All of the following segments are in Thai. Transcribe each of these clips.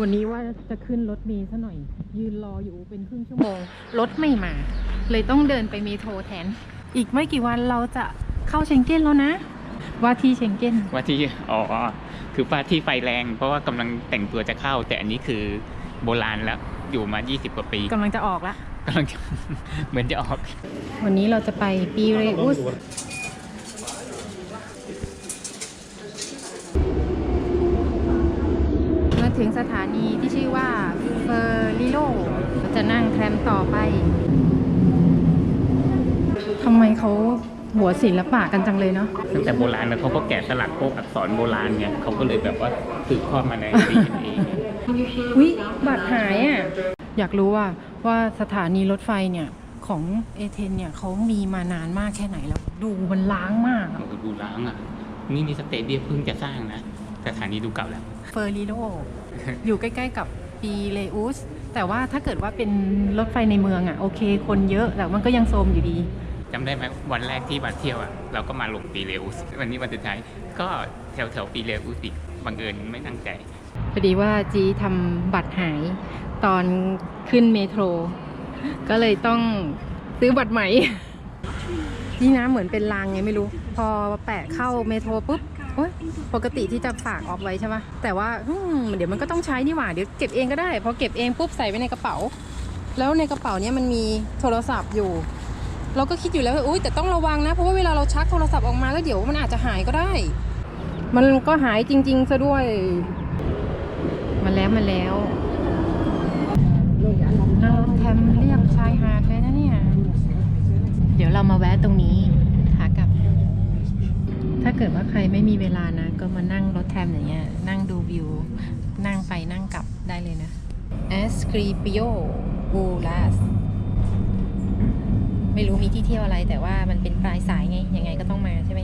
วันนี้ว่าจะขึ้นรถเมล์ซะหน่อย ยืนรออยู่เป็นครึ่งชั่วโมง รถไม่มา เลยต้องเดินไปเมโทรแทน อีกไม่กี่วันเราจะเข้าเชงเก้นแล้วนะ ว่าที่เชงเก้นว่าที่อ๋อคือว่าที่ไฟแรง เพราะว่ากำลังแต่งตัวจะเข้า แต่อันนี้คือโบราณแล้วอยู่มา 20 กว่าปีกำลังจะออกละกำลังจะเหมือนจะออก วันนี้เราจะไปปีเรอุส มา ถึงสถานีที่ชื่อว่าเฟอร์ลิโลเราจะนั่งแทรมต่อไปทำไมเขาหัวศิลปะกันจังเลยเนาะตั้งแต่โบราณแล้วเขาก็แกะสลักพวกอักษรโบราณไงเขาก็เลยแบบว่าสืบทอดมาใน DNA วิบัตรหายอะ อยากรู้ว่าว่าสถานีรถไฟเนี่ยของเอเธนเนี่ยเขามีมานานมากแค่ไหนแล้ว ดูมันล้างมากอะโอ้โหดูล้างอะ นี่นี่สเตเดียมเพิ่งจะสร้างนะ สถานีดูเก่าแล้วเฟอร์ลิโลอยู่ใกล้ๆกับปีเลอุสแต่ว่าถ้าเกิดว่าเป็นรถไฟในเมืองอะโอเค คนเยอะแต่มันก็ยังโทรมอยู่ดีจำได้ไหมวันแรกที่มาเที่ยวอะเราก็มาลงปีเลอุสวันนี้วันสุดท้ายก็แถวแถวๆปีเลอุสอีกบังเอิญไม่ตั้งใจพอดีว่าจีทำบัตรหายตอนขึ้นเมโทร ก็เลยต้องซื้อบัตรใหม่นี่นะเหมือนเป็นรางไงไม่รู้ พอแปะเข้าเมโทรปุ๊บ โอ๊ยปกติที่จะฝากออฟไว้ใช่ปะแต่ว่าอืมเดี๋ยวมันก็ต้องใช้นี่หว่า เดี๋ยวเก็บเองก็ได้ พอเก็บเองปุ๊บใส่ไว้ในกระเป๋า แล้วในกระเป๋าเนี้ยมันมีโทรศัพท์อยู่ เราก็คิดอยู่แล้วว่าอุ้ยแต่ต้องระวังนะ เพราะว่าเวลาเราชักโทรศัพท์ออกมาแล้วเดี๋ยวมันอาจจะหายก็ได้ มันก็หายจริง ๆซะด้วย มาแล้วมาแล้วเราแคมเรียบชายหาดเลยนะเนี่ย เดี๋ยวเรามาแวะตรงนี้ ถ้าเกิดว่าใครไม่มีเวลานะ ก็มานั่งรถแทมอย่างเงี้ย นั่งดูวิว นั่งไปนั่งกลับได้เลยนะ e s c r i p i o u l a s ไม่รู้มีที่เที่ยวอะไรแต่ว่ามันเป็นปลายสายไง ยังไงก็ต้องมาใช่ไหม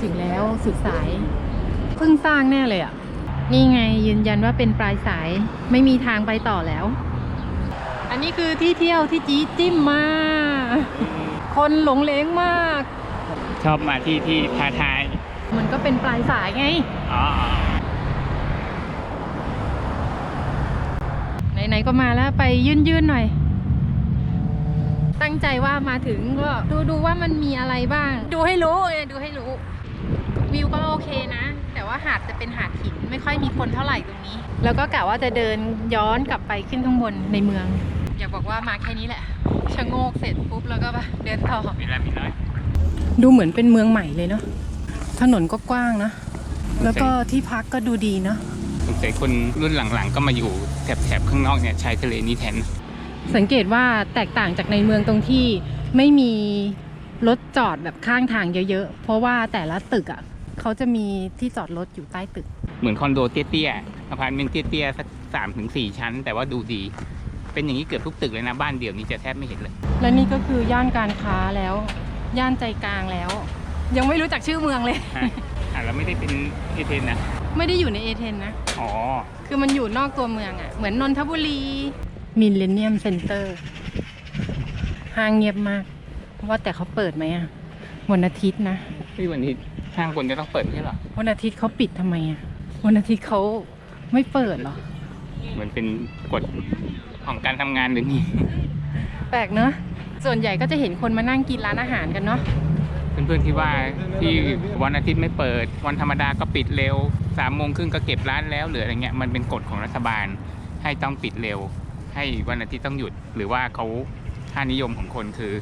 ถึงแล้วสุดสาย เพิ่งสร้างแน่เลยอะ นี่ไงยืนยันว่าเป็นปลายสายไม่มีทางไปต่อแล้ว อันนี้คือที่เที่ยวที่จีจิ้มมาก คนหลงเลงมาก ชอบมาที่ที่ท้าทาย มันก็เป็นปลายสายไง อ๋อ ไหนๆก็มาแล้วไปยื่นๆหน่อย ตั้งใจว่ามาถึงก็ดูดูว่ามันมีอะไรบ้าง ดูให้รู้ไงดูให้รู้ วิวก็โอเคนะ แต่ว่าหาดจะเป็นหาดหินไม่ค่อยมีคนเท่าไหร่ตรงนี้ แล้วก็กะว่าจะเดินย้อนกลับไปขึ้นข้างบนในเมือง อยากบอกว่ามาแค่นี้แหละชะโงกเสร็จปุ๊บแล้วก็ไปเดินต่อมีแล้วมีน้อย ดูเหมือนเป็นเมืองใหม่เลยเนาะถนนก็กว้างนะ แล้วก็ที่พักก็ดูดีเนาะสงสัยคนรุ่นหลังๆ ก็มาอยู่แถบๆข้างนอกเนี่ยชายทะเลนี้แทน สังเกตว่าแตกต่างจากในเมืองตรงที่ไม่มีรถจอดแบบข้างทางเยอะๆ เพราะว่าแต่ละตึกอะ่ะเขาจะมีที่จอดรถอยู่ใต้ตึก เหมือนคอนโดเตี้ยๆอพาร์ตเมนต์เตี้ยๆสักสามถึงสี่ชั้น แต่ว่าดูดี เป็นอย่างนี้เกือบทุกตึกเลยนะบ้านเดี่ยวนี้จะแทบไม่เห็นเลย และนี่ก็คือย่านการค้าแล้ว ย่านใจกลางแล้ว ยังไม่รู้จักชื่อเมืองเลยฮะอะแล้วไม่ได้เป็นเอเทนนะ ไม่ได้อยู่ในเอเธนนะ อ๋อ คือมันอยู่นอกตัวเมืองอะ่ะ เหมือนนนทบุรีมิลเลนเนียมเซ็นเตอร์ห้างเงียบมาก ว่าแต่เขาเปิดไหมอะ่ะ วันอาทิตย์นะ ที่วันนี้ห้างคนจะต้องเปิดไม่ใช่เหรอ วันอาทิตย์เขาปิดทำไมอะ วันอาทิตย์เขาไม่เปิดเหรอ เหมือนเป็นกฎของการทำงานหรือนี่แปลกเนอะ ส่วนใหญ่ก็จะเห็นคนมานั่งกินร้านอาหารกันเนาะเพื่อนๆที่ว่าที่วันอาทิตย์ไม่เปิด วันธรรมดาก็ปิดเร็วสามโมงครึ่งก็เก็บร้านแล้วหรืออะไรเงี้ยมันเป็นกฎของรัฐบาลให้ต้องปิดเร็ว ให้วันอาทิตย์ต้องหยุด หรือว่าเขาค่านิยมของคนคือ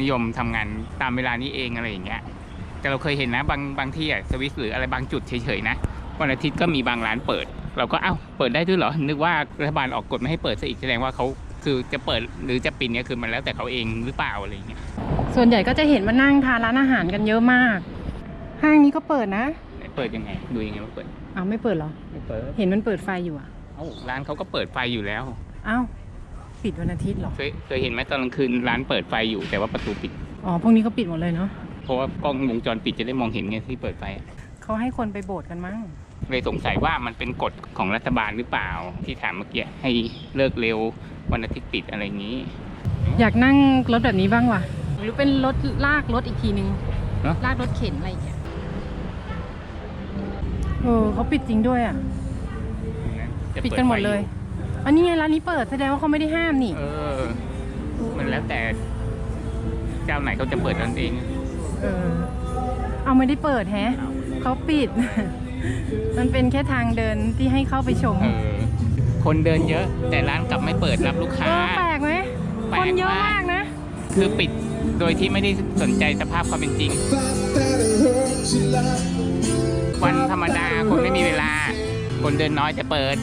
นิยมทำงานตามเวลานี้เองอะไรอย่างเงี้ยแต่เราเคยเห็นนะบางบางที่อะสวิสหรืออะไรบางจุดเฉยๆนะวันอาทิตย์ก็มีบางร้านเปิด เราก็เอ้าเปิดได้ด้วยเหรอนึกว่ารัฐบาลออกกฎไม่ให้เปิดซะอีกแสดงว่าเขา คือจะเปิดหรือจะปิดเนี่ยคือมันแล้วแต่เขาเองหรือเปล่าอะไรอย่างเงี้ยส่วนใหญ่ก็จะเห็นมานั่งทานร้านอาหารกันเยอะมาก ห้างนี้ก็เปิดนะไหนเปิดยังไง ดูยังไงว่าเปิดอ้าวไม่เปิดเหรอ ไม่เปิดเห็นมันเปิดไฟอยู่อะเอ้าร้านเขาก็เปิดไฟอยู่แล้วอ้าวปิดวันอาทิตย์เหรอเคยเคยเห็นไหมตอนกลางคืนร้านเปิดไฟอยู่แต่ว่าประตูปิดอ๋อพวกนี้ก็ปิดหมดเลยเนาะเพราะว่ากล้องวงจรปิดจะได้มองเห็นไงที่เปิดไฟอะเขาให้คนไปโบสถ์กันมั้งเลยสงสัยว่ามันเป็นกฎของรัฐบาลหรือเปล่าที่ถามเมื่อกี้ให้เลิกเร็ว วันอาทิตย์ปิดอะไรอย่างนี้ อยากนั่งรถแบบนี้บ้างว่ะ หรือเป็นรถลากรถอีกทีนึงเนอะลากรถเข็นอะไรอย่างเงี้ยเออเขาปิดจริงด้วยอะ จะปิดเปิดกันหมดไฟเลย อันนี้ไงร้านนี้เปิดแสดงว่าเขาไม่ได้ห้ามนี่ เออ มันแล้วแต่ เจ้าไหนเขาจะเปิดนั่นเอง เออ เอาไม่ได้เปิดแฮะเขาปิด มันเป็นแค่ทางเดินที่ให้เข้าไปชม เออ คนเดินเยอะ แต่ร้านกลับไม่เปิดรับลูกเอค้าอแปลกไหมแปลกคนเยอะมากมากนะ คือปิดโดยที่ไม่ได้สนใจสภาพความเป็นจริง วันธรรมดาคนไม่มีเวลา คนเดินน้อยจะเปิด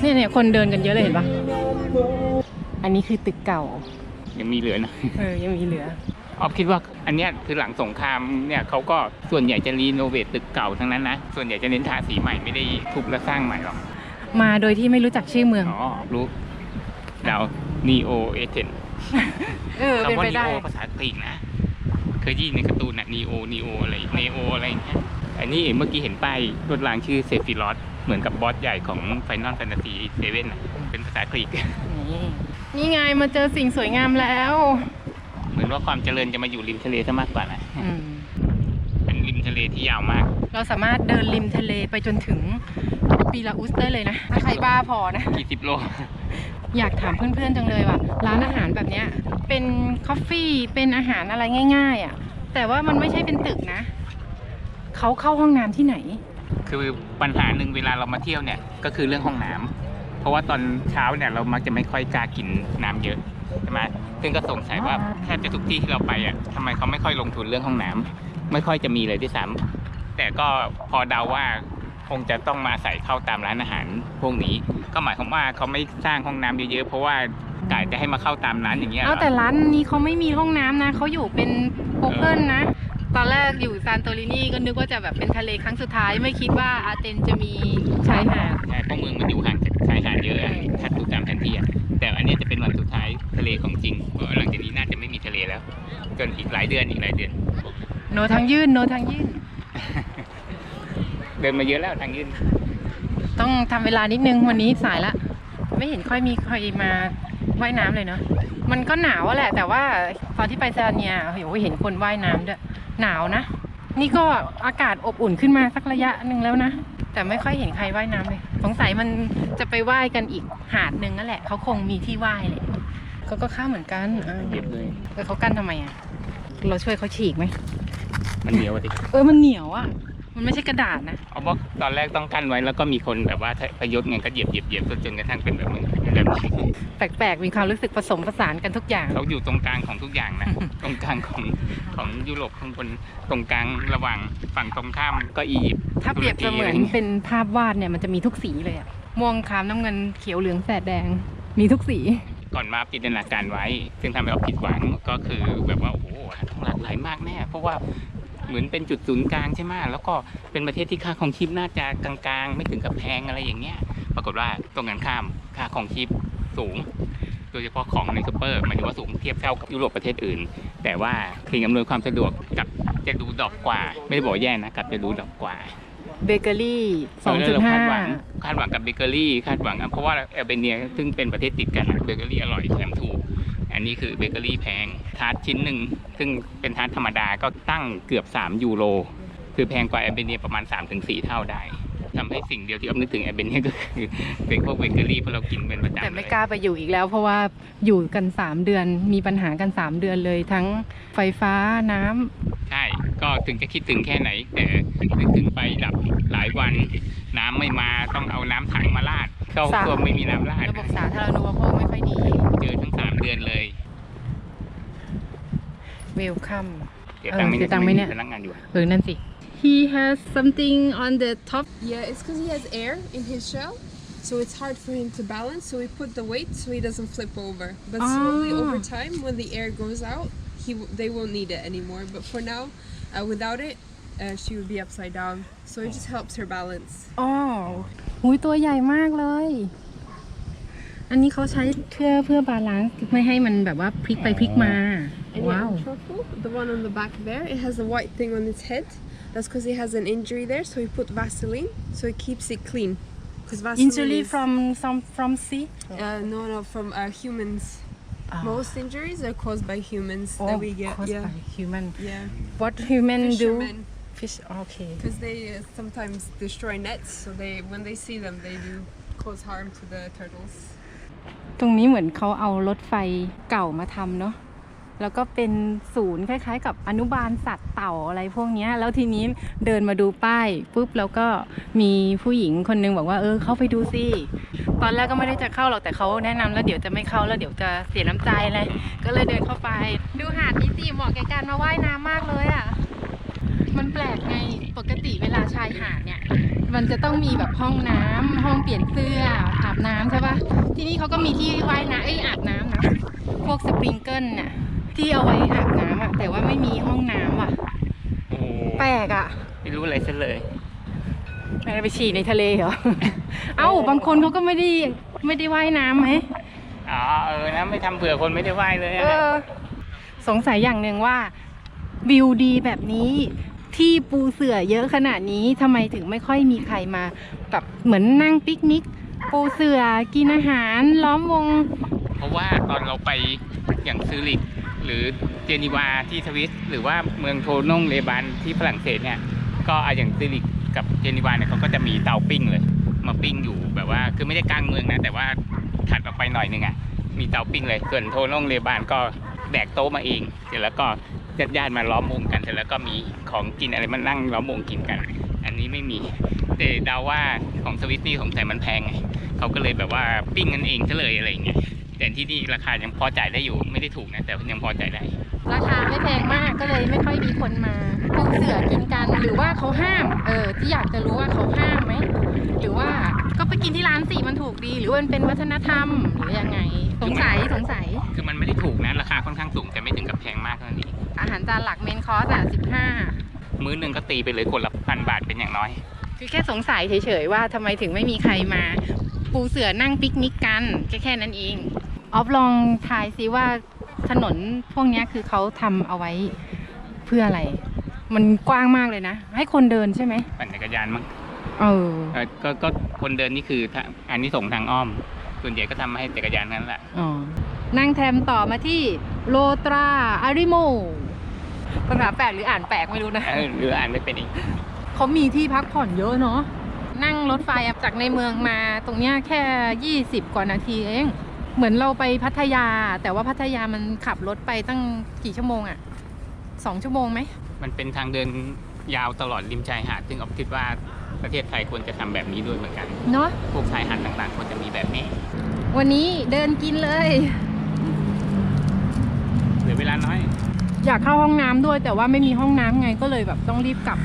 เนี่ยเนี่ยคนเดินกันเยอะเลยเห็นปะอันนี้คือตึกเก่า ยังมีเหลือนะเออ ยังมีเหลือ ออฟคิดว่าอันเนี้ยคือหลังสงครามเนี่ยเขาก็ส่วนใหญ่จะรีโนเวทตึกเก่าทั้งนั้นนะ ส่วนใหญ่จะเน้นทาสีใหม่ไม่ได้ทุบและสร้างใหม่หรอก มาโดยที่ไม่รู้จักชื่อเมือง อ๋อ รู้เรานีโอเอเทนเออเป็นคำว่าไปนีได้ โอภาษากรีกนะ เคยได้ยินในการ์ตูนอะนีโอนีโออะไรเนโออะไรอย่างเงี้ย อันนี้เมื่อกี้เห็นป้ายรถรางชื่อเซฟิลอสเหมือนกับบอสใหญ่ของไฟนอลแฟนตาซีเซเว่นเป็นภาษากรีกนี่นี่ไงมาเจอสิ่งสวยงามแล้วเหมือนว่าความเจริญจะมาอยู่ริมทะเลซะมากกว่านะอืมเป็นริมทะเลที่ยาวมาก เราสามารถเดินริมทะเลไปจนถึงปีลาอุสได้เลยนะถ้าใครบ้าพอนะ กี่สิบโล อยากถามเพื่อนๆจังเลยว่าร้านอาหารแบบเนี้ยเป็นคอฟฟี่เป็นอาหารอะไรง่ายๆอะแต่ว่ามันไม่ใช่เป็นตึกนะเขาเข้าห้องน้ำที่ไหน คือปัญหาหนึ่งเวลาเรามาเที่ยวเนี่ยก็คือเรื่องห้องน้ำเพราะว่าตอนเช้าเนี่ยเรามักจะไม่ค่อยกล้ากินน้ำเยอะใช่ไหมซึ่งก็สงสัยว่าแทบจะทุกที่ที่เราไปอะทำไมเขาไม่ค่อยลงทุนเรื่องห้องน้ำไม่ค่อยจะมีเลยที่ซ้ำ แต่ก็พอเดาว่าคงจะต้องมาอาศัยเข้าตามร้านอาหารพวกนี้ ก็หมายความว่าเขาไม่สร้างห้องน้ำเยอะๆเพราะว่ากะจะให้มาเข้าตามร้านอย่างเงี้ยเหรเอาอแต่ร้านนี้เขาไม่มีห้องน้ำนะเขาอยู่เป็นโอเพ่นนะ ตอนแรกอยู่ซานโตรินีก็นึกว่าจะแบบเป็นทะเลครั้งสุดท้ายไม่คิดว่าอาเตนจะมีชายหาดใช่เพราะเมืองมันอยู่ห่างจากชายหาดเยอะอะถ้าดูตามแผนที่อะแต่อันเนี้ยจะเป็นวันสุดท้ายทะเลของจริงเพราะหลังจากนี้น่าจะไม่มีทะเลแล้วจนอีกหลายเดือนอีกหลายเดือนโนทางยื่นโนทางยื่น เดินมาเยอะแล้วทางยื่นต้องทำเวลานิดนึงวันนี้สายละ ไม่เห็นค่อยมีใครมาว่ายน้ำเลยเนาะมันก็หนาวอะแหละ แต่ว่าตอนที่ไปซาเนียโอ้โหเห็นคนว่ายน้ำด้วยหนาวนะ นี่ก็อากาศอบอุ่นขึ้นมาสักระยะหนึ่งแล้วนะ แต่ไม่ค่อยเห็นใครว่ายน้ำเลย สงสัยมันจะไปว่ายกันอีกหาดหนึ่งนั่นแหละ เขาคงมีที่ว่ายเลยเขาก็เข้าเหมือนกันอ่าเย็บเลย เออเขากั้นทำไมอะ เราช่วยเขาฉีกไหม มันเหนียวอะสิเออมันเหนียวอะ มันไม่ใช่กระดาษนะ เอาบอกตอนแรกต้องกั้นไว้แล้วก็มีคนแบบว่าพยศไงก็เหยียบเหยียบเหยียบจนจนกระทั่งเป็นแบบนี้แบบนี้แปลกๆ มีความรู้สึกผสมผสานกันทุกอย่าง เขาอยู่ตรงกลางของทุกอย่างนะ ตรงกลางของของยุโรปข้างบนตรงกลางระหว่างฝั่งตรงข้ามก็อียิปต์ถ้าเปรียบเสมือนเป็นภาพวาดเนี่ยมันจะมีทุกสีเลยอะม่วงครามน้ำเงินเขียวเหลืองแสดแดง มีทุกสี ก่อนมาจินตนาการไว้ ซึ่งทำให้เราผิดหวังก็คือแบบว่าโอ้โหต้องหลากหลายมากแน่ เพราะว่า เหมือนเป็นจุดศูนย์กลางใช่ไหมแล้วก็เป็นประเทศที่ค่าของชีพน่าจะกลางๆ ไม่ถึงกับแพงอะไรอย่างเงี้ย ปรากฏว่าตรงกันข้ามค่าของชีพสูง โดยเฉพาะของในซูเปอร์หมายถึงว่าสูงเทียบเท่ากับยุโรปประเทศอื่น แต่ว่าสิ่งอำนวยความสะดวกกลับจะดูดรอกกว่า ไม่ได้บอกแย่นะกลับจะดูดรอกกว่าเบเกอรี่เออแล้วเราคาดหวัง2.5คาดหวังกับเบเกอรี่คาดหวังเพราะว่าแอลเบเนียซึ่งเป็นประเทศติดกันเบเกอรี่อร่อยแถมถูก อันนี้คือเบเกอรี่แพง ทาร์ตชิ้นหนึ่ง ซึ่งเป็นทาร์ตธรรมดาก็ตั้งเกือบ 3 ยูโร คือแพงกว่าแอลเบเนียประมาณ 3-4 เท่าได้ทำให้สิ่งเดียวที่อ้อมนึกถึงแอลเบเนียก็คือเป็นพวกเบเกอรี่เพราะเรากินเป็นประจำแต่ไม่เลยกล้าไปอยู่อีกแล้ว เพราะว่าอยู่กัน 3 เดือนมีปัญหากัน 3 เดือนเลยทั้งไฟฟ้าน้ำใช่ก็ถึงจะคิดถึงแค่ไหน แต่นึกถึงไปดับหลายวัน น้ำไม่มาต้องเอาน้ำถังมาราดเข้าสาตัวไม่มีน้ำราดระบบสาธารณูปโภคไม่ค่อยดี เจอทั้งสามเดือนเลยเวลคัม เสียตังค์ไหมเออเสียตังค์ไหมเนี่ย พนักงานอยู่อะเออ นั่นสิ He has something on the top Yeah, it's because he has air in his shell, so it's hard for him to balance. So we put the weight so he doesn't flip over. But slowly Ah. over time, when the air goes out, he w- they won't need it anymore. But for now, uh, without it, uh, she would be upside down. So it just helps her balance. อ๋อหุยตัวใหญ่มากเลย อันนี้เขาใช้เพื่อเพื่อบาลานซ์ไม่ให้มันแบบว่าพลิกไปพลิกมา And ว้าว yeah, truffle, the one on the back there, it has a white thing on its head. That's because he has an injury there, so we put Vaseline, so it keeps it clean. Because Vaseline injury is- from some from sea Uh, no, no, from uh, humans. Ah. Most injuries are caused by humans oh that we get. caused yeah, by human yeah. what human do Fishermen, fish okay because they uh, sometimes destroy nets. So they, when they see them, they do cause harm to the turtles. ตรงนี้เหมือนเขาเอารถไฟเก่ามาทำเนาะแล้วก็เป็นศูนย์คล้ายๆ กับอนุบาลสัตว์เต่าอะไรพวกนี้แล้วทีนี้เดินมาดูป้ายปุ๊บแล้วก็มีผู้หญิงคนนึงบอกว่าเออเข้าไปดูสิตอนแรกก็ไม่ได้จะเข้าหรอกแต่เขาแนะนำแล้วเดี๋ยวจะไม่เข้าแล้วเดี๋ยวจะเสียน้ำใจเลยก็เลยเดินเข้าไป ดูหาดนี้สิเหมาะแก่การมาว่ายน้ำมากเลยอะมันแปลกไงปกติเวลาชายหาดเนี่ย มันจะต้องมีแบบห้องน้ำห้องเปลี่ยนเสื้อ บน้ำใช่ปะที่นี่เขาก็มีที่ว่ายน้ำเอ้ยอาบน้ำนะ พวกสปริงเกิลน่ะ ที่เอาไว้อาบน้ำอะ แต่ว่าไม่มีห้องน้ำอะ โอ้โหแปลกอะไม่รู้อะไรซะเลย ไม่ได้ไปฉี่ในทะเลเหรอ เอ้า บางคนเขาก็ไม่ได้ไม่ได้ว่ายน้ำไหมอ๋อเออนะไม่ทำเผื่อคนไม่ได้ไหว้เลยเออะอสงสัยอย่างหนึ่งว่า วิวดีแบบนี้ที่ปูเสื่อเยอะขนาดนี้ทำไมถึงไม่ค่อยมีใครมาแบบเหมือนนั่งปิกนิก ปูเสือกินอาหารล้อมวง เพราะว่าตอนเราไปอย่างซูริกหรือเจนีวาที่สวิสหรือว่าเมืองโทนงเลบานที่ฝรั่งเศสเนี่ยก็ออย่างซูริกกับเจนีวาเนี่ยเขาก็จะมีเตาปิ้งเลย มาปิ้งอยู่แบบว่าคือไม่ได้กลางเมืองนะ แต่ว่าถัดออกไปหน่อยนึงอะมีเตาปิ้งเลยส่วนโทนงเลบานก็แดกโต๊ะมาเองเสร็จแล้วก็ญาติญาติมาล้อมวงกันเสร็จแล้วก็มีของกินอะไรมานั่งล้อมวงกินกัน อันนี้ไม่มี เดาว่าของสวิสนี่ของใส่มันแพงไงเขาก็เลยแบบว่าปิ้งกันเองซะเลยอะไรอย่างเงี้ยแต่ที่นี่ราคายังพอจ่ายได้อยู่ไม่ได้ถูกนะแต่ยังพอจ่ายได้ ราคาไม่แพงมากก็เลยไม่ค่อยมีคนมาปูเสือกินกันหรือว่าเขาห้าม เออที่อยากจะรู้ว่าเขาห้ามไหมหรือว่าก็ไปกินที่ร้านสิมันถูกดี หรือว่ามันเป็นวัฒนธรรมหรือยังไง สงสัยสงสัย คือมันไม่ได้ถูกนะราคาค่อนข้างสูงแต่ไม่ถึงกับแพงมากเท่านี้อาหารจานหลักเมนคอร์สอะสิบห้ามื้อหนึ่งก็ตีไปเลยคนละพันบาทเป็นอย่างน้อย คือแค่สงสัยเฉยๆว่าทำไมถึงไม่มีใครมา ปูเสือนั่งปิกนิกกันแค่แค่นั้นเอง ออฟลองทายซิว่าถนนพวกเนี้ยคือเขาทำเอาไว้เพื่ออะไร มันกว้างมากเลยนะ ให้คนเดินใช่ไหมปั่นจักรยานมั้งเออเออก็ก็คนเดินนี่คือถ้าอันนี้ส่งส์ทางอ้อม ส่วนใหญ่ก็ทำมาให้จักรยานนั่นแหละ อ๋อนั่งแทรมต่อมาที่โลตราอาริโมภาษาแปลกหรืออ่านแปลกไม่รู้นะ เออหรืออ่านไม่เป็นอีก เขามีที่พักผ่อนเยอะเนาะนั่งรถไฟจากในเมืองมาตรงเนี้ยแค่ 20 กว่านาทีเองเหมือนเราไปพัทยา แต่ว่าพัทยามันขับรถไปตั้งกี่ชั่วโมงอะสองชั่วโมงไหมมันเป็นทางเดินยาวตลอดริมชายหาดซึ่งออฟคิดว่าประเทศไทยควรจะทำแบบนี้ด้วยเหมือนกันเนาะพวกชายหาดต่างๆควรจะมีแบบนี้ วันนี้เดินกินเลยเหลือเวลาน้อย อยากเข้าห้องน้ำด้วยแต่ว่าไม่มีห้องน้ำไงก็เลยแบบต้องรีบกลับ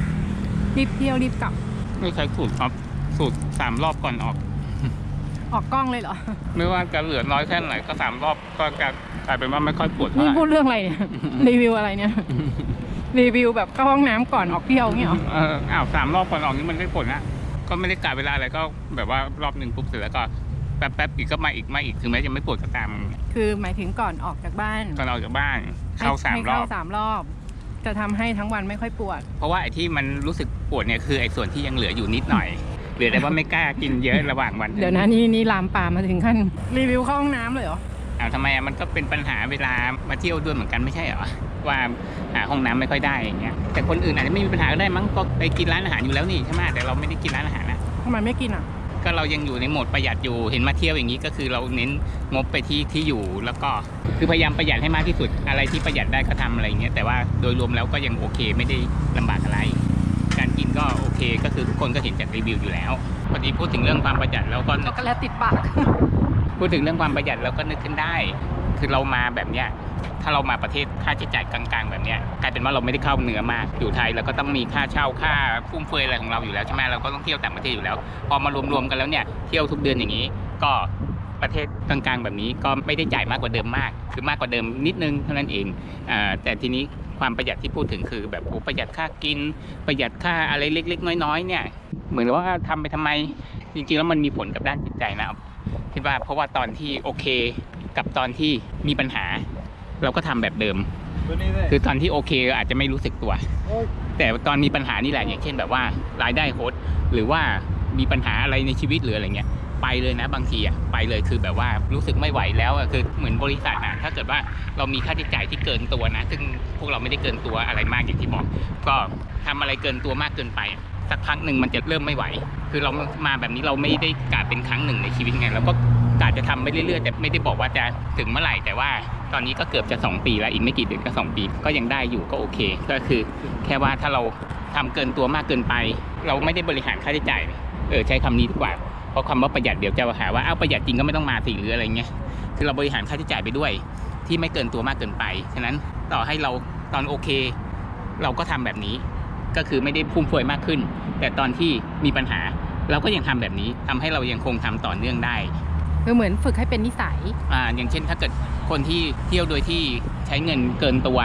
รีบเที่ยวรีบกลับ ไม่ใช้สูตรออฟสูตรสามรอบก่อนออก ออกกล้องเลยเหรอ ไม่ว่าจะเหลือน้อยแค่ไหนก็สามรอบก็จะกลายเป็นว่าไม่ค่อยปวดเท่านี่ไหร่พูดเรื่องอะไรเนี่ย รีวิวอะไรเนี่ย รีวิวแบบเข้าห้องน้ำก่อนออกเที่ยวเงี้ยเหรอเอออ้าวสามรอบก่อนออกนี่มันไม่ผลนะก็ไม่ได้กะเวลาอะไรก็แบบว่ารอบหนึ่งปุ๊บเสร็จแล้วก็แป๊บแป๊บๆอีกก็มาอีกมาอีกถึงแม้จะไม่ปวดก็ตามคือหมายถึงก่อนออกจากบ้านก่อนออกจากบ้านเข้าสามให้รอเข้าบสามรอบ จะทำให้ทั้งวันไม่ค่อยปวด เพราะว่าไอ้ที่มันรู้สึกปวดเนี่ยคือไอ้ส่วนที่ยังเหลืออยู่นิดหน่อย เหลือแต่ว่าไม่กล้ากินเยอะระหว่างวันเดี๋ยวนะนี่นี่ลามปามมาถึงขั้นรีวิวเข้าห้องน้ำเลยเหรอ อ้าวทำไมอะมันก็เป็นปัญหาเวลามาเที่ยวด้วยเหมือนกันไม่ใช่เหรอว่าหาห้องน้ำไม่ค่อยได้อย่างเงี้ยแต่คนอื่นอาจจะไม่มีปัญหาก็ได้มั้งก็ไปกินร้านอาหารอยู่แล้วนี่ใช่ไหมแต่เราไม่ได้กินร้านอาหารนะ ทำไมไม่กินอะ ก็เรายังอยู่ในโหมดประหยัดอยู่เห็นมาเที่ยวอย่างนี้ก็คือเราเน้นงบไปที่ที่อยู่แล้วก็คือพยายามประหยัดให้มากที่สุดอะไรที่ประหยัดได้ก็ทำอะไรอย่างเงี้ยแต่ว่าโดยรวมแล้วก็ยังโอเคไม่ได้ลำบากอะไร การกินก็โอเคก็คือทุกคนก็เห็นจากรีวิวอยู่แล้วพอดีพูดถึงเรื่องความประหยัดแล้วก็ช็อกโกแลตติดปากพูดถึงเรื่องความประหยัดแล้วก็นึกขึ้นได้ คือเรามาแบบเนี้ยถ้าเรามาประเทศค่าใช้จ่ายกลางๆ แบบเนี้ยกลายเป็นว่าเราไม่ได้เข้าเนื้อมากอยู่ไทยเราก็ต้องมีค่าเช่าค่าฟุ่มเฟือยอะไรของเราอยู่แล้วใช่ไหมเราก็ต้องเที่ยวต่างประเทศอยู่แล้ว พอมารวมๆกันแล้วเนี่ยเที่ยวทุกเดือนอย่างนี้ ก็ประเทศกลางๆ แบบนี้ก็ไม่ได้จ่ายมากกว่าเดิมมาก คือมากกว่าเดิมนิดนึงเท่านั้นเองอแต่ทีนี้ความประหยัดที่พูดถึงคือแบบโอ้ประหยัดค่ากิน ประหยัดค่าอะไรเล็ก ๆ น้อยๆเนี่ย เหมือนว่าทำไปทำไมจริงๆแล้วมันมีผลกับด้านจิตใจนะคิดว่าเพราะว่าตอนที่โอเค กับตอนที่มีปัญหา เราก็ทำแบบเดิม คือตอนที่โอเคอาจจะไม่รู้สึกตัว แต่ตอนมีปัญหานี่แหละอย่างเช่นแบบว่ารายได้โฮสหรือว่ามีปัญหาอะไรในชีวิตหรืออะไรเงี้ยไปเลยนะบางทีอะไปเลยคือแบบว่ารู้สึกไม่ไหวแล้วอะคือเหมือนบริษัทนะถ้าเกิดว่าเรามีค่าใช้จ่ายที่เกินตัวนะ ซึ่งพวกเราไม่ได้เกินตัวอะไรมากอย่างที่บอก ก็ทำอะไรเกินตัวมากเกินไปอะสักพักหนึ่งมันจะเริ่มไม่ไหว คือเรามาแบบนี้เราไม่ได้กะเป็นครั้งหนึ่งในชีวิตไงเราก็ กะจะทำไปเรื่อยๆ แต่ไม่ได้บอกว่าจะถึงเมื่อไหร่ แต่ว่าตอนนี้ก็เกือบจะ 2 ปีแล้วอีกไม่กี่เดือนก็ 2 ปี ก็ยังได้อยู่ก็โอเค ก็คือ แค่ว่าถ้าเราทำเกินตัวมากเกินไป เราไม่ได้บริหารค่าใช้จ่ายเออใช้คำนี้ดีกว่าเพราะคำว่าประหยัดเดี๋ยวจะหาว่าอ้าวประหยัดจริงก็ไม่ต้องมาสิหรืออะไรเงี้ยคือเราบริหารค่าใช้จ่ายไปด้วย ที่ไม่เกินตัวมากเกินไปฉะนั้นต่อให้เราตอนโอเค เราก็ทำแบบนี้ ก็คือไม่ได้พุ่มพวยมากขึ้น แต่ตอนที่มีปัญหาเราก็ยังทำแบบนี้ทำให้เรายังคงทำต่อเนื่องได้ คือเหมือนฝึกให้เป็นนิสัย อ่าอย่างเช่นถ้าเกิดคนที่เที่ยวโดยที่ใช้เงินเกินตัว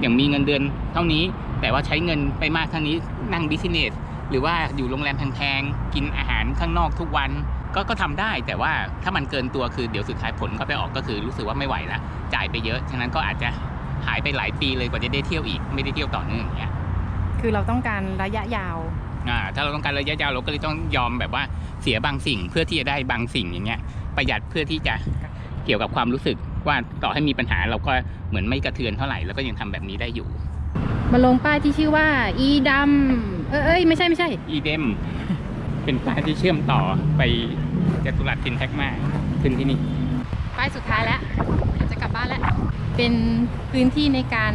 อย่างมีเงินเดือนเท่านี้ แต่ว่าใช้เงินไปมากเท่านี้นั่งบิสเนสหรือว่าอยู่โรงแรมแพงๆกินอาหารข้างนอกทุกวันก็ก็ทำได้แต่ว่าถ้ามันเกินตัวคือเดี๋ยวสุดท้ายผลก็ไปออกก็คือรู้สึกว่าไม่ไหวละจ่ายไปเยอะ ฉะนั้นก็อาจจะหายไปหลายปีเลยกว่าจะได้เที่ยวอีกไม่ได้เที่ยวต่อเนื่องอย่างเงี้ยคือเราต้องการระยะยาว อ่าถ้าเราต้องการระยะยาวเราก็เลยต้องยอมแบบว่าเสียบางสิ่งเพื่อที่จะได้บางสิ่งอย่างเงี้ย ประหยัดเพื่อที่จะเกี่ยวกับความรู้สึกว่าต่อให้มีปัญหาเราก็เหมือนไม่กระเทือนเท่าไหร่แล้วก็ยังทำแบบนี้ได้อยู่ มาลงป้ายที่ชื่อว่า อีดำเอ้ยเอ้ยไม่ใช่ไม่ใช่ อีเดมเป็นป้ายที่เชื่อมต่อไปจตุรัสทินแท็กมาขึ้นที่นี่ป้ายสุดท้ายแล้วเดี๋ยวจะกลับบ้านแล้ว เป็นพื้นที่ในการ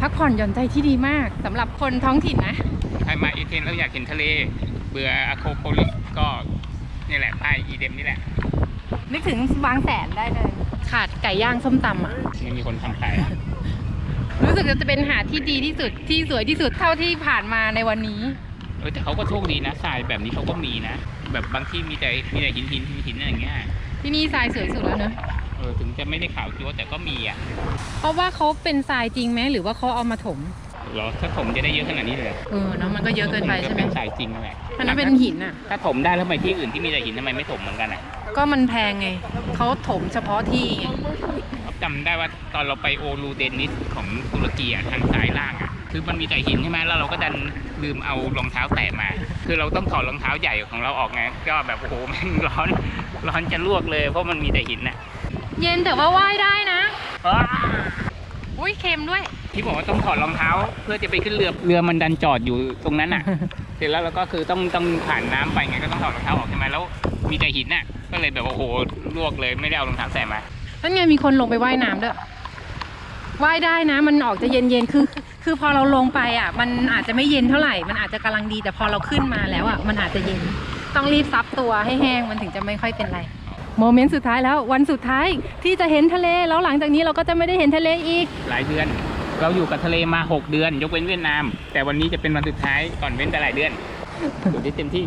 พักผ่อนหย่อนใจที่ดีมากสำหรับคนท้องถิ่นนะใครมาเอเธนส์แล้วอยากเห็นทะเล เบื่ออะโคโพลิสก็นี่แหละป้ายอีเดมนี่แหละ นึกถึงบางแสนได้เลย ขาดไก่ย่างส้มตำอะ ไม่มีคนทำขายรู้สึกจะเป็นหาดที่ดีที่สุดที่สวยที่สุดเท่าที่ผ่านมาในวันนี้ เออแต่เขาก็โชคดีนะทรายแบบนี้เขาก็มีนะ แบบบางที่มีแต่มีแต่หินหินหินหินอะไรอย่างเงี้ยที่นี่ทรายสวยสุดแล้วเนอะเออถึงจะไม่ได้ขาวจั๊วแต่ก็มีอะเพราะว่าเขาเป็นทรายจริงไหมหรือว่าเขาเอามาถมเหรอถ้าถมจะได้เยอะขนาดนี้เลยเหรอเออเนาะมันก็เยอะเกินไปใช่ไหมเป็นทรายจริงนั่นแหละอันนั้นเป็นหินอะถ้าถมได้แล้วทำไมที่อื่นที่มีแต่หินทำไมไม่ถมเหมือนกันอะ ก็มันแพงไง เขาถมเฉพาะที่ไงจำได้ว่าตอนเราไปโอลูเดนิสของตุรกีอะทางซ้ายล่างอะคือมันมีแต่หินใช่ไหมแล้วเราก็ดันลืมเอารองเท้าแตะมา คือเราต้องถอดรองเท้าใหญ่ของเราออกไงก็แบบโอ้โหแม่งร้อนร้อนจะลวกเลยเพราะมันมีแต่หินอะเย็นแต่ว่าว่ายได้นะอ้าอุ้ยเค็มด้วยที่บอกว่าต้องถอดรองเท้า เพื่อจะไปขึ้นเรือเรือมันดันจอดอยู่ตรงนั้นอะ เสร็จแล้วเราก็คือต้องต้องผ่านน้ำไปไงก็ต้องถอดรองเท้าออกใช่ไหมแล้ว มีแต่หินน่ะ ก็เลยแบบว่าโอ้โหลวกเลยไม่ได้เอารองเท้าแตะมานั่นไงมีคนลงไปว่ายน้ำด้วยว่ายได้นะมันออกจะเย็นเย็นๆคือ คือพอเราลงไปอะ มันอาจจะไม่เย็นเท่าไหร่ มันอาจจะกำลังดีแต่พอเราขึ้นมาแล้วอะมันอาจจะเย็น ต้องรีบซับตัวให้แห้งมันถึงจะไม่ค่อยเป็นไรโมเมนต์สุดท้ายแล้ววันสุดท้ายที่จะเห็นทะเลแล้วหลังจากนี้เราก็จะไม่ได้เห็นทะเลอีก หลายเดือน เราอยู่กับทะเลมา 6 เดือน ยกเว้นเวียดนาม แต่วันนี้จะเป็นวันสุดท้ายก่อนเว้นแต่หลายเดือนอยู่ได้เต็มที่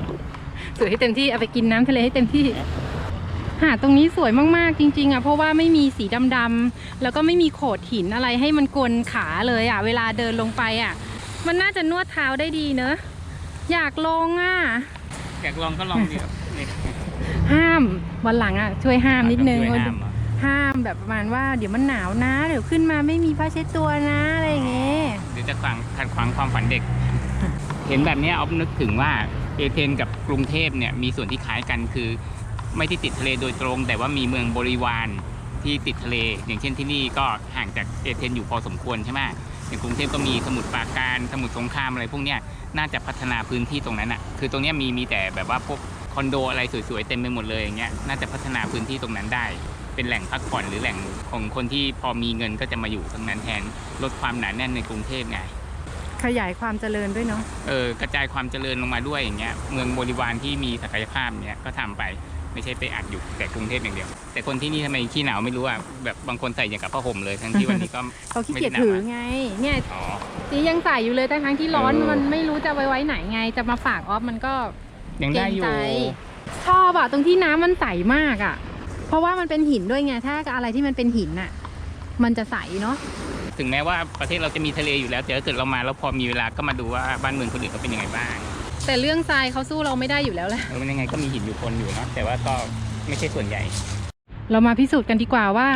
สวยให้เต็มที่เอาไปกินน้ำทะเลให้เต็มที่ หาดตรงนี้สวยมากๆจริงๆอะเพราะว่าไม่มีสีดำๆแล้วก็ไม่มีโขดหินอะไรให้มันกวนขาเลยอะ เวลาเดินลงไปอะ มันน่าจะนวดเท้าได้ดีเนอะอยากลงอะ อยากลองก็ลองดิครับนี่ห้ามวันหลังอะช่วยห้ามนิดนึงช่วยห้ามเหรอห้ามแบบประมาณว่าเดี๋ยวมันหนาวนะ เดี๋ยวขึ้นมาไม่มีผ้าเช็ดตัวนะอะไรอย่างเงี้ยหรือจะขวางขัดขวางความฝันเด็ก เห็นแบบเนี้ยออฟนึกถึงว่าเอเธนกับกรุงเทพเนี่ยมีส่วนที่คล้ายกันคือ ไม่ที่ติดทะเลโดยตรง แต่ว่ามีเมืองบริวารที่ติดทะเล อย่างเช่นที่นี่ก็ห่างจากเอเธนอยู่พอสมควรใช่ไหมในกรุงเทพก็มีสมุทรปราการสมุทรสงครามอะไรพวกเนี้ยน่าจะพัฒนาพื้นที่ตรงนั้นอะคือตรงเนี้ยมีมีแต่แบบว่าพวกคอนโดอะไรสวยๆเต็มไปหมดเลยอย่างเงี้ยน่าจะพัฒนาพื้นที่ตรงนั้นได้ เป็นแหล่งพักผ่อนหรือแหล่งของคนที่พอมีเงินก็จะมาอยู่ตรงนั้นแทนลดความหนาแน่นในกรุงเทพไงขยายความเจริญด้วยเนาะเออกระจายความเจริญลงมาด้วยอย่างเงี้ยเมืองบริวารที่มีศักยภาพเนี้ยก็ทำไป ไม่ใช่ไปอัดอยู่แต่กรุงเทพอย่างเดียว แต่คนที่นี่ทำไมขี้หนาวไม่รู้อะแบบบางคนใส่อย่างกับผ้าห่มเลยทั้งที่วันนี้ก็เขาขี้เกียจไม่ได้หนาวถืออะไง เนี่ยอ๋อจียังใส่อยู่เลยแต่ทั้งที่ร้อนเออ มันไม่รู้จะไว้ไว้ไหนไง จะมาฝากออฟมันก็ ยังได้อยู่ เกรงใจ ชอบอะตรงที่น้ำมันใสมากอะเพราะว่ามันเป็นหินด้วยไง ถ้าอะไรที่มันเป็นหินอะมันจะใสเนาะถึงแม้ว่าประเทศเราจะมีทะเลอยู่แล้วแต่ถ้าเกิดเรามาแล้วพอมีเวลาก็มาดูว่าบ้านเมืองคนอื่นเขาเป็นยังไงบ้าง แต่เรื่องทรายเขาสู้เราไม่ได้อยู่แล้วแหละเออมันยังไงก็มีหินอยู่คนอยู่เนาะแต่ว่าก็ไม่ใช่ส่วนใหญ่ เรามาพิสูจน์กันดีกว่าว่า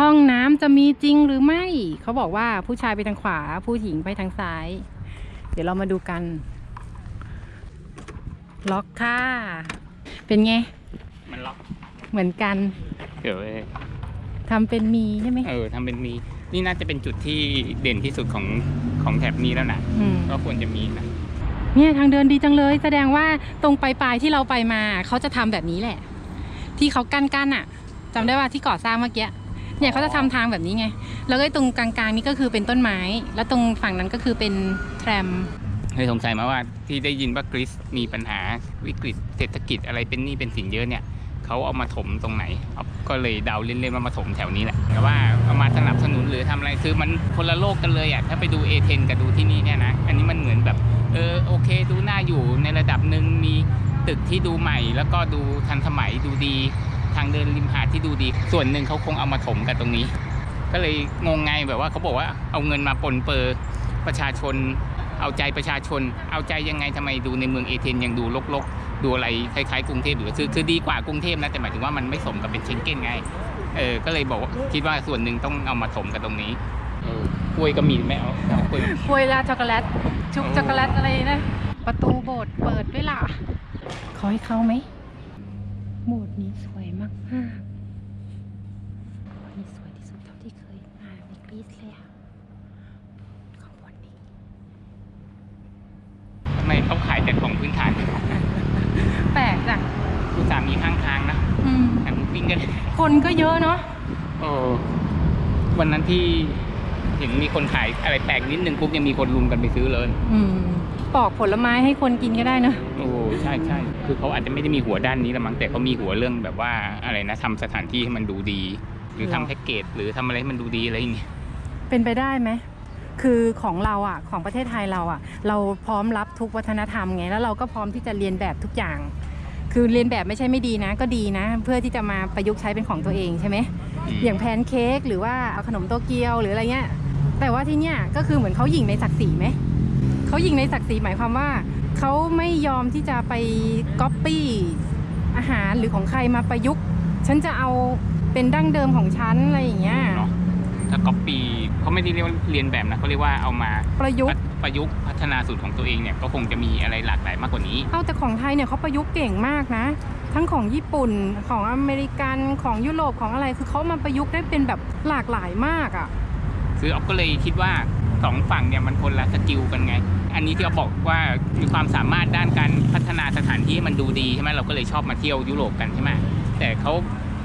ห้องน้ำจะมีจริงหรือไม่ เขาบอกว่าผู้ชายไปทางขวา ผู้หญิงไปทางซ้าย เดี๋ยวเรามาดูกัน ล็อกค่ะ เป็นไง มันล็อกเหมือนกันเดี๋ยวเว้ยทำเป็นมีใช่ไหมเออทำเป็นมีนี่น่าจะเป็นจุดที่เด่นที่สุดของของแถบนี้แล้วนะอืมก็ควรจะมีนะ เนี่ยทางเดินดีจังเลย แสดงว่าตรงปลายๆที่เราไปมาเขาจะทำแบบนี้แหละ ที่เขากั้นๆอะจำได้ว่าที่ก่อสร้างเมื่อกี้เนี่ยเขาจะทำทางแบบนี้ไง แล้วก็ตรงกลางๆนี่ก็คือเป็นต้นไม้ แล้วตรงฝั่งนั้นก็คือเป็นแทรมเคยสงสัยมาว่าที่ได้ยินว่ากรีซมีปัญหาวิกฤตเศรษฐกิจอะไรเป็นหนี้เป็นสินเยอะเนี่ยเขาเอามาถมตรงไหน ก็เลยเดาเล่นๆว่ามาถมแถวนี้แหละแต่ว่าเอามาสนับสนุนหรือทำอะไรคือมันคนละโลกกันเลยอะถ้าไปดูเอเธนกับดูที่นี่เนี่ยนะ อันนี้มันเหมือนแบบ เออโอเค ดูน่าอยู่ในระดับหนึ่งมีตึกที่ดูใหม่ แล้วก็ดูทันสมัยดูดี ทางเดินริมหาดที่ดูดี ส่วนหนึ่งเขาคงเอามาถมกันตรงนี้ ก็เลยงงไงแบบว่าเขาบอกว่าเอาเงินมาปนเปื้อประชาชน เอาใจประชาชน เอาใจยังไงทำไมดูในเมืองเอเธนยังดูลกๆ ดูอะไรคล้ายๆกรุงเทพอยู่คือคือดีกว่ากรุงเทพนะแต่หมายถึงว่ามันไม่สมกับเป็นเชงเก้นไงเออก็เลยบอกว่าคิดว่าส่วนหนึ่งต้องเอามาถมกันตรงนี้กล้วยก็มีไม่เอาเอากล้วยกล้วยราดช็อกโกแลต ชุบโอ้ช็อกโกแลตอะไรนะ ประตูโบสถ์เปิดด้วยล่ะ ขอให้เข้าไหม โบสถ์นี้สวยมากมากๆโบสถ์นี้สวยที่สุดเท่าที่เคยมาในกรีซเลยอะข้างบนนี้ทำไมเขาขายแต่ของพื้นฐาน แปลกจังคุณสามีข้างทางนะอืมแต่หมูปิ้งกัน คนก็เยอะเนาะโอ้วันนั้นที่ เห็นมีคนขายอะไรแปลกนิดนึงปุ๊บยังมีคนรุมกันไปซื้อเลยอืมปอกผลไม้ให้คนกินก็ได้เนอะโอ้ใช่ใช่คือเขาอาจจะไม่ได้มีหัวด้านนี้ละมั้งแต่เขามีหัวเรื่องแบบว่าอะไรนะทำสถานที่ให้มันดูดี หรือทำแพ็กเกจหรือทำอะไรให้มันดูดีอะไรอย่างเงี้ยเป็นไปได้ไหมคือของเราอะของประเทศไทยเราอะ เราพร้อมรับทุกวัฒนธรรมไงแล้วเราก็พร้อมที่จะเรียนแบบทุกอย่าง คือเรียนแบบไม่ใช่ไม่ดีนะ ก็ดีนะ เพื่อที่จะมาประยุกต์ใช้เป็นของตัวเองใช่ไหมอย่างแพนเค้กหรือว่าเอาขนมโตเกียวหรืออะไรเงี้ย แต่ว่าที่เนี้ยก็คือเหมือนเขาหยิ่งในศักดิ์ศรีไหมเขาหยิ่งในศักดิ์ศรีหมายความว่าเขาไม่ยอมที่จะไปก๊อปปี้อาหารหรือของใครมาประยุกต์ ฉันจะเอาเป็นดั้งเดิมของฉันอะไรอย่างเงี้ยเนาะถ้าก๊อปปี้เขาไม่ได้เรียกว่าเรียนแบบนะเขาเรียกว่าเอามาประยุกต์ประยุกต์พัฒนาสูตรของตัวเองเนี่ยก็คงจะมีอะไรหลากหลายมากกว่านี้ เอาแต่ของไทยเนี่ยเขาประยุกต์เก่งมากนะ ทั้งของญี่ปุ่นของอเมริกันของยุโรปของอะไรคือเขามาประยุกต์ได้เป็นแบบหลากหลายมากอะ่ะ คือออฟก็เลยคิดว่าสองฝั่งเนี่ยมันคนละสกิลกันไง อันนี้ที่เขาบอกว่ามีความสามารถด้านการพัฒนาสถานที่ให้มันดูดีใช่ไหมเราก็เลยชอบมาเที่ยวยุโรปกันใช่ไหมแต่เขา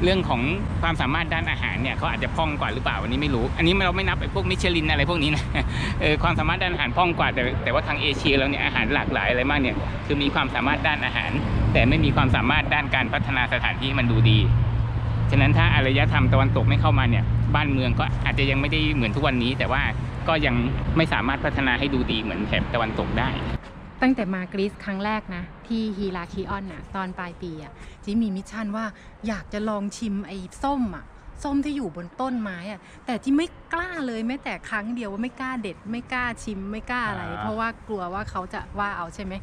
เรื่องของความสามารถด้านอาหารเนี่ยเขาอาจจะพ่องกว่าหรือเปล่าอันนี้ไม่รู้ อันนี้เราไม่นับไอ้พวกมิชลินอะไรพวกนี้นะเออความสามารถด้านอาหารพ่องกว่าแต่แต่ว่าทางเอเชียเราเนี่ยอาหารหลากหลายอะไรมากเนี่ยคือมีความสามารถด้านอาหาร แต่ไม่มีความสามารถด้านการพัฒนาสถานที่มันดูดีฉะนั้นถ้าอารยธรรมตะวันตกไม่เข้ามาเนี่ย บ้านเมืองก็อาจจะยังไม่ได้เหมือนทุกวันนี้ แต่ว่าก็ยังไม่สามารถพัฒนาให้ดูดีเหมือนแถบตะวันตกได้ ตั้งแต่มากรีซครั้งแรกนะ ที่ฮีราคิออนน่ะตอนปลายปีอะจีมีมิชชั่นว่าอยากจะลองชิมไอ้ส้มอะส้มที่อยู่บนต้นไม้อะแต่ที่ไม่กล้าเลยแม้แต่ครั้งเดียวว่าไม่กล้าเด็ด ไม่กล้าชิมไม่กล้าอะไร อ่า เพราะว่ากลัวว่าเขาจะว่าเอาใช่ไหม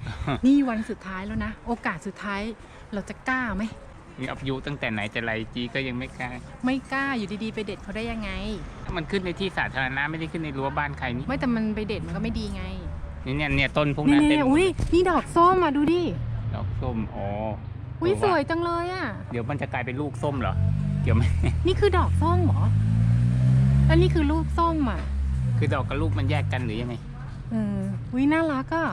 นี่วันสุดท้ายแล้วนะ โอกาสสุดท้ายเราจะกล้าไหม มีอัพยุตั้งแต่ไหนแต่ไรจีก็ยังไม่กล้า ไม่กล้าอยู่ดีๆ ไปเด็ดเขาได้ยังไง มันขึ้นในที่สาธารณะไม่ได้ขึ้นในรั้วบ้านใครนี่ไม่แต่มันไปเด็ดมันก็ไม่ดีไงนี่เนี่ยเนี่ยต้นพวกนี่นั้นเต็นี่มอุ้ยนี่ดอกส้มอะดูดิดอกส้มอ๋ออุ้ยเออสว่ะวยจังเลยอะ เดี๋ยวมันจะกลายเป็นลูกส้มเหรอเดี๋ยวไหมนี่คือดอกส้มเหรอแล้วนี่คือลูกส้มอะ คือดอกกับลูกมันแยกกันหรือยังไงเอออุ้ยน่ารักอะ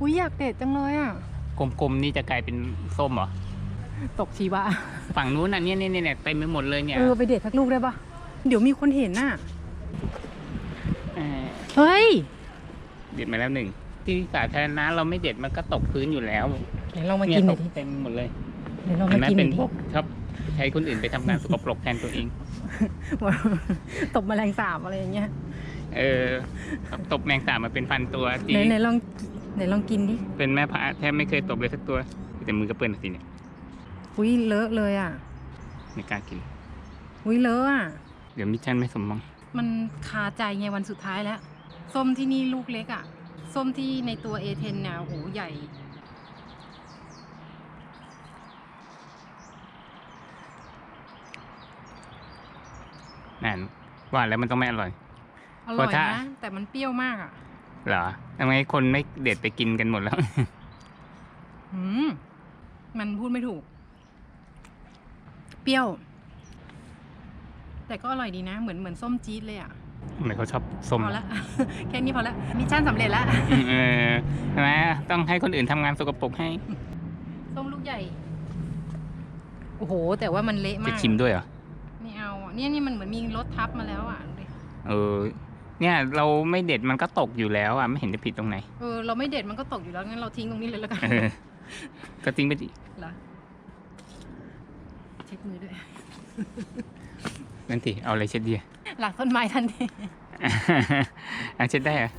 อุ้ยอยากเด็ดจังเลยอะกลมๆนี่จะกลายเป็นส้มเหรอ ตกชีวะฝั่งนู้นน่ะเนี่ยเนี่ยเนี่ยเต็มไปหมดเลยเนี่ย เออไปเด็ดสักลูกได้ปะเดี๋ยวมีคนเห็นน่ะเออเฮ้ยเด็ดมาแล้วหนึ่ง ที่สาธารณะเราไม่เด็ดมันก็ตกพื้นอยู่แล้วเดี๋ยวลองมาเนี่ยกินหตน่อยกดิเต็มหมดเลยเดี๋ยวลองเห็นมาไหมกินหเป็น่อนยดิพวกชอบใช้คนอื่นไปทำงานสกปรกแทนตัวเอง ตบแมลงสาบอะไรอย่างเงี้ยเออตบแมงสาบมาเป็นพันตัวจริไหนงไหนลองไหนลองกินดิเป็นแม่พระแทบไม่เคยตบเลยสักตัว แต่มือก็เปื้อนสิเนี่ย อุ้ยเลอะเลยอะ ไม่กล้ากิน อุ้ยเลอะอะ เดี๋ยวมิชชั่นไม่สมหวังมันคาใจไงวันสุดท้ายแล้ว ส้มที่นี่ลูกเล็กอะ่ะ ส้มที่ในตัวเอเทนเนี่ยโอ้โหใหญ่ นั่นว่าแล้วมันต้องไม่อร่อย อร่อยก็ถ้านะ แต่มันเปรี้ยวมากอะ่ะ เหรอทำไมคนไม่เด็ดไปกินกันหมดแล้ว อืม มันพูดไม่ถูก เปรี้ยว แต่ก็อร่อยดีนะ เหมือนเหมือนส้มจี๊ดเลยอะ่ะทำไมเขาชอบส้มพอละ แค่นี้พอละมิชชั่นสำเร็จละเออใช่ไหมต้องให้คนอื่นทำงานสกปรกให้ส้มลูกใหญ่ โอ้โห แต่ว่ามันเละจะมากชิมด้วยเหรอ ไม่เอาอะเนี่ยนี่มันเหมือนมีรถทับมาแล้วอะดูดิเออ เนี่ยเราไม่เด็ดมันก็ตกอยู่แล้วอะไม่เห็นจะผิดตรงไหน เออเราไม่เด็ดมันก็ตกอยู่แล้วงั้นเราทิ้งตรงนี้เลยแล้วกันเออ ก็ทิ้งไปดิ เหรอ เช็ดมือด้วย นั่นสิเอาอะไรเช็ดดีหลังต้นไม้ทันที อะเช็ดได้เหรอ